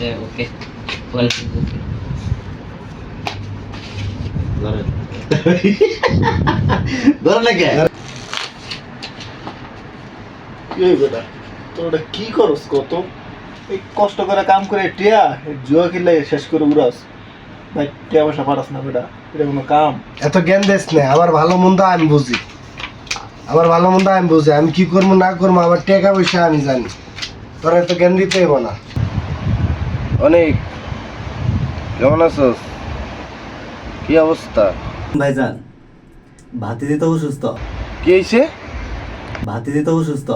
আচ্ছা ওকে। ওয়েলকাম ধরে। নাকি? এই বেটা তোর কি করস কত এই কষ্ট করে কাম করে টিয়া জুয়া খেলে শেষ করে উড়াস ভাই টিয়া পয়সা পারাস না বেটা এটা কোনো কাম। এত জ্ঞান দেশ না আমার ভালো মন্দ আমি বুঝি। আমার ভালো মন্দ আমি বুঝি আমি কি করব না করব আমার টাকা পয়সা আমি জানি। তোর এত জ্ঞান দিতে না। অনেক। কেমন আছোস? কি অবস্থা? ভাইজান ভাতিজি তো অসুস্থ। কি হয়েছে ভাতিজি তো অসুস্থ।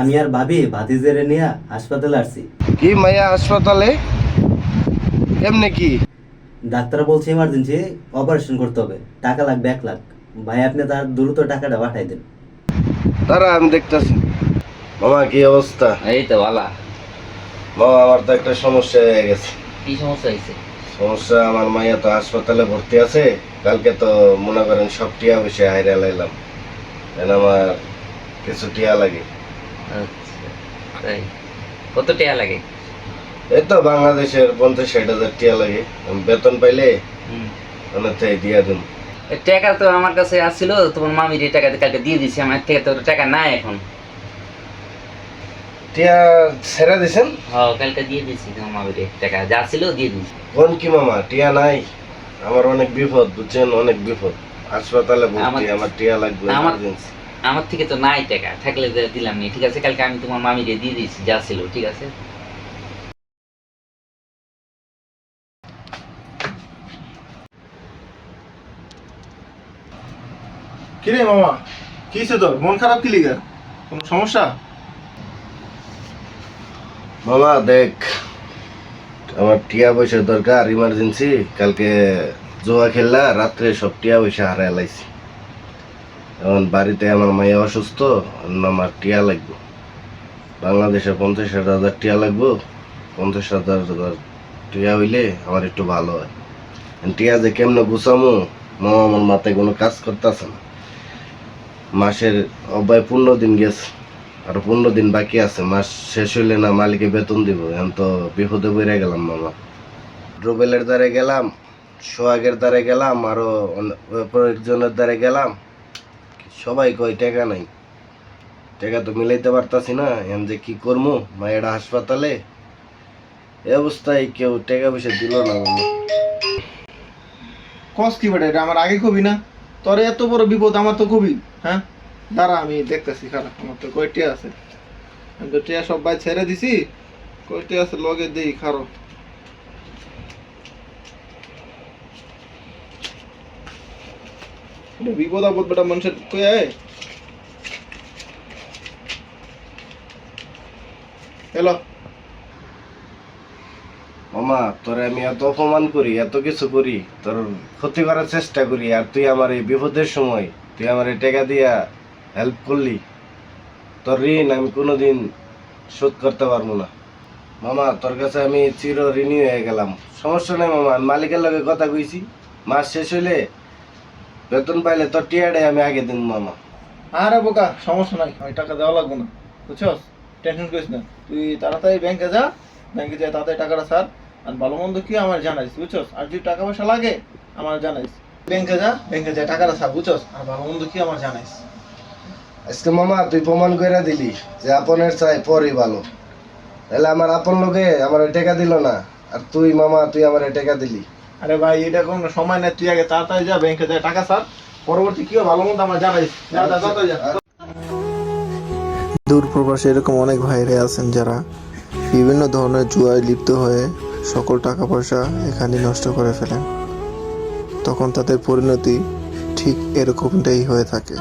আমি আর ভাবি ভাতিজের নিয়ে হাসপাতালে আসছি। কি মাইয়া হাসপাতালে? এমনি কি? ডাক্তার বলছে ইমার্জেন্সি অপারেশন করতে হবে। টাকা লাগবে এক লাখ। ভাই আপনি তার দ্রুত টাকাটা পাঠাই দেন। তারা আমি দেখতেছি। মামা কি অবস্থা? এই তো ভালো। মামা আমার তো একটা সমস্যা হয়ে গেছে। কি সমস্যা হয়েছে? সমস্যা আমার মাইয়া তো হাসপাতালে ভর্তি আছে। কালকে তো মনে করেন সব টিয়া বসে হাইরে লাইলাম যেন আমার কিছু টিয়া লাগে। আচ্ছা তাই। কত টাকা লাগে? এই তো বাংলাদেশের পঞ্চাশ ষাট হাজার টিয়া লাগে। আমি বেতন পাইলে থেকে দিয়া দিন টাকা তো আমার কাছে আসছিল তোমার মামির টাকা কালকে দিয়ে দিছি। আমার থেকে তো টাকা নাই এখন। টিয়া ছেড়ে দিছেন? হ্যাঁ কালকে দিয়ে দিছি মামির টাকা যা ছিল দিয়ে দিছি কোন কি মামা টিয়া নাই? আমার অনেক বিপদ বুঝছেন? অনেক বিপদ। হাসপাতালে ভর্তি আমার- টিয়া লাগবে আমার- আমার থেকে তো নাই টাকা থাকলে দিলাম নি ঠিক আছে? কালকে আমি তোমার মামিরে দিয়ে দিয়েছি যা ছিল ঠিক আছে? কিরে মামা কি হয়েছে তোর? মন খারাপ কি লিগা? কোনো সমস্যা? মামা দেখ, আমার টিয়া পয়সা দরকার ইমার্জেন্সি কালকে জোয়া খেললা, রাত্রে সব টিয়া পয়সা হারাই লাইছি। এখন বাড়িতে আমার মাইয়া অসুস্থ আমার টিয়া লাগবে। বাংলাদেশে পঞ্চাশ হাজার টিয়া লাগবো, পঞ্চাশ হাজার টিয়া হইলে আমার একটু ভালো হয়। টিয়া যে কেমনে গুছামো, মামা আমার মাথায় কোনো কাজ করতেছে না। মাসের অব্যয় পনেরো দিন গেছে। আর পনেরো দিন বাকি আছে, মাস শেষ হইলে না মালিকে বেতন দিব, এখন তো বিপদে বেড়ে গেলাম মামা। ড্রোবেলের দ্বারে গেলাম, সোহাগের দ্বারে গেলাম, আরও অনে- কয়েকজনের দ্বারে গেলাম। সবাই কয়, টাকা নাই। টাকা তো মিলাইতে পারতাছি না, এখন যে কি করব মায়েরা হাসপাতালে? এ অবস্থায় কেউ টাকা পয়সা দিল না মামা। কস কি বেটা, এটা আমার আগে কবি না? তোর এত বড় বিপদ, আমার তো কবি হ্যাঁ? দাঁড়া, আমি দেখতেছি, খারাপ, আমার তো কয়টি আছে? আমি তো টিয়া সব ভাই ছেড়ে দিছি, কয়টি আছে লগে দেই, খারো। বিপদ আপদ বেটা মানুষের কই আয়? হ্যালো মামা তোরে আমি এত অপমান করি, এত কিছু করি, তোর ক্ষতি করার চেষ্টা করি, আর তুই আমার এই বিপদের সময়, তুই আমার টাকা দিয়া হেল্প করলি, তোর ঋণ আমি কোনোদিন শোধ করতে পারব না। মামা, তোর কাছে আমি চির ঋণী হয়ে গেলাম। সমস্যা নেই মামা, আমি মালিকের লগে কথা কইছি। মাস শেষ হইলে বেতন পাইলে তোর টিয়াডে আমি আগে দিন মামা। আরে বোকা, সমস্যা নাই ওই টাকা দেওয়া লাগবে না, বুঝছস? টেনশন করিস না, তুই তাড়াতাড়ি ব্যাংকে যা ব্যাংকে যা, তাড়াতাড়ি টাকাটা ছাড়, আর ভালো মন্দ কি আমার জানাইস, বুঝছস? আর যদি টাকা পয়সা লাগে, আমার জানাইস। ব্যাংকে যা ব্যাংকে যা, টাকাটা ছাড়, বুঝছস? আর ভালো মন্দ কি আমার জানাইস? আজকে মামা তুই প্রমাণ করে দিলি যে আপনের চাই পরই ভালো। তাহলে আমার আপন লোকে আমার টাকা দিল না আর তুই মামা তুই আমার টাকা দিলি। আরে ভাই এটা কোনো সময় নেই তুই আগে তাড়াতাড়ি যা ব্যাংকে যা টাকা ছাড়। পরবর্তী কি ভালো মন্দ আমার জানাইস দূর প্রবাসে এরকম অনেক ভাইরে আছেন যারা বিভিন্ন ধরনের জুয়ায় লিপ্ত হয়ে সকল টাকা পয়সা এখানে নষ্ট করে ফেলেন। তখন তাদের পরিণতি ঠিক এরকমটাই হয়ে থাকে।